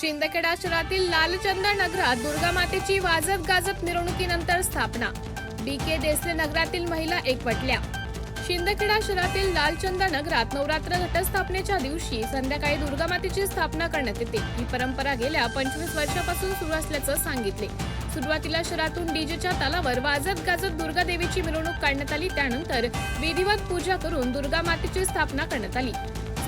शिंदखेडा शहरातील लालचंद नगरात दुर्गा मातेची वाजत गाजत मिरवणुकीनंतर स्थापना. बी के देसले नगरातील महिला एकवटल्या. शिंदखेडा शहरातील लालचंद नगरात नवरात्र घटस्थापनेच्या दिवशी संध्याकाळी दुर्गा मातेची स्थापना करण्यात येते. ही परंपरा गेल्या पंचवीस वर्षापासून सुरू असल्याचं सांगितले. सुरुवातीला शहरातून डीजेच्या तालावर वाजत गाजत दुर्गा देवीची मिरवणूक काढण्यात आली. त्यानंतर विधिवत पूजा करून दुर्गा मातेची स्थापना करण्यात आली.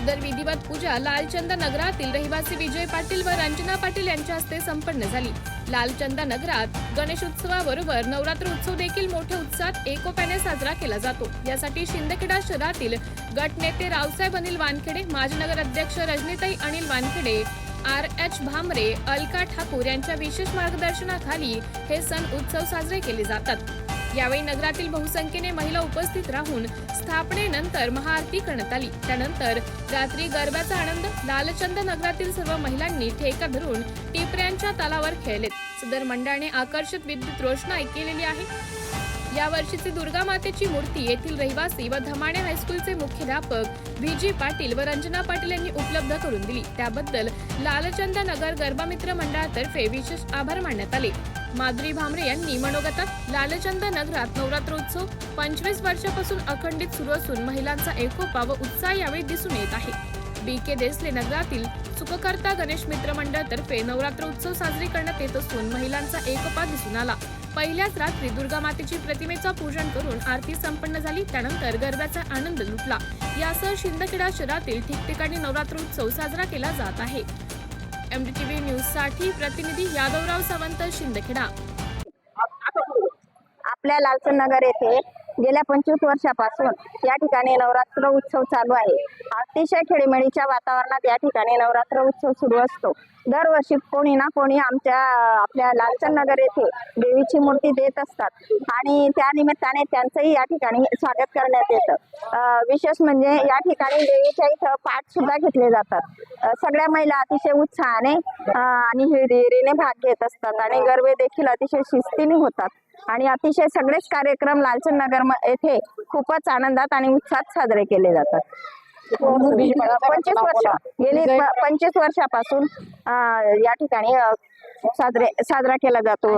सदर विधिवत पूजा लालचंद नगरातील रहिवासी विजय पाटील व रंजना पाटील यांच्या हस्ते संपन्न झाली. लालचंदा नगरात गणेशोत्सवाबरोबर नवरात्र उत्सव देखील मोठ्या उत्साहात एकोप्याने साजरा केला जातो. यासाठी शिंदखेडा शहरातील गटनेते रावसाहेब अनिल वानखेडे माजी नगर अध्यक्ष रजनीताई अनिल वानखेडे आर एच भामरे अलका ठाकूर यांच्या विशेष मार्गदर्शनाखाली हे सण उत्सव साजरे केले जातात. यावेळी नगरातील बहुसंख्येने महिला उपस्थित राहून स्थापनेनंतर महाआरती करण्यात आली. त्यानंतर रात्री गरब्याचा आनंद लालचंद नगरातील सर्व महिलांनी ठेका धरून टिपऱ्यांच्या तालावर खेळलेत. सदर मंडळाने आकर्षक विद्युत रोषणाई केलेली आहे. या वर्षीची दुर्गा मातेची मूर्ती येथील रहिवासी व धमाणे हायस्कूलचे मुख्याध्यापक व्ही जी पाटील व रंजना पाटील यांनी उपलब्ध करून दिली. त्याबद्दल लालचंद नगर गरबा मित्र मंडळातर्फे विशेष आभार मानण्यात आले. माधुरी भामरे यांनी मनोगतात लालचंद नगरात नवरात्रोत्सव पंचवीस वर्षापासून अखंडित सुरू असून महिलांचा एकोपा व उत्साह यावेळी दिसून येत आहे. बी के देसले नगरातील सुखकर्ता गणेश मित्र तर्फे नवरात्र उत्सव साजरी करण्यात येत असून महिलांचा एकोपा दिसून आला. पहिल्याच रात्री दुर्गा मातेची प्रतिमेचं पूजन करून आरती संपन्न झाली त्यानंतर गरब्याचा आनंद लुटला. यासह शिंदखेडा शहरातील ठिकठिकाणी नवरात्र उत्सव साजरा केला जात आहे. एमडीटीव्ही न्यूजसाठी प्रतिनिधी यादवराव सावंत शिंदखेडा. आपल्या लालचंद नगर येथे गेल्या पंचवीस वर्षापासून या ठिकाणी नवरात्र उत्सव चालू आहे. अतिशय खेळीमेळीच्या वातावरणात या ठिकाणी नवरात्र उत्सव सुरू असतो. दरवर्षी कोणी ना कोणी आमच्या आपल्या लालचंद नगर येथे देवीची मूर्ती देत असतात. आणि त्या निमित्ताने त्यांचंही या ठिकाणी स्वागत करण्यात येतं. विशेष म्हणजे या ठिकाणी देवीच्या इथं पाठ सुद्धा घेतले जातात. सगळ्या महिला अतिशय उत्साहाने आणि हिरिरीने भाग घेत असतात. आणि गरबे देखील अतिशय शिस्तीने होतात. आणि अतिशय सगळेच कार्यक्रम लालचंद नगर येथे खूपच आनंदात आणि उत्साहात साजरे केले जातात. पंचवीस वर्ष गेली पंचवीस वर्षापासून या ठिकाणी साजरे साजरा केला जातो.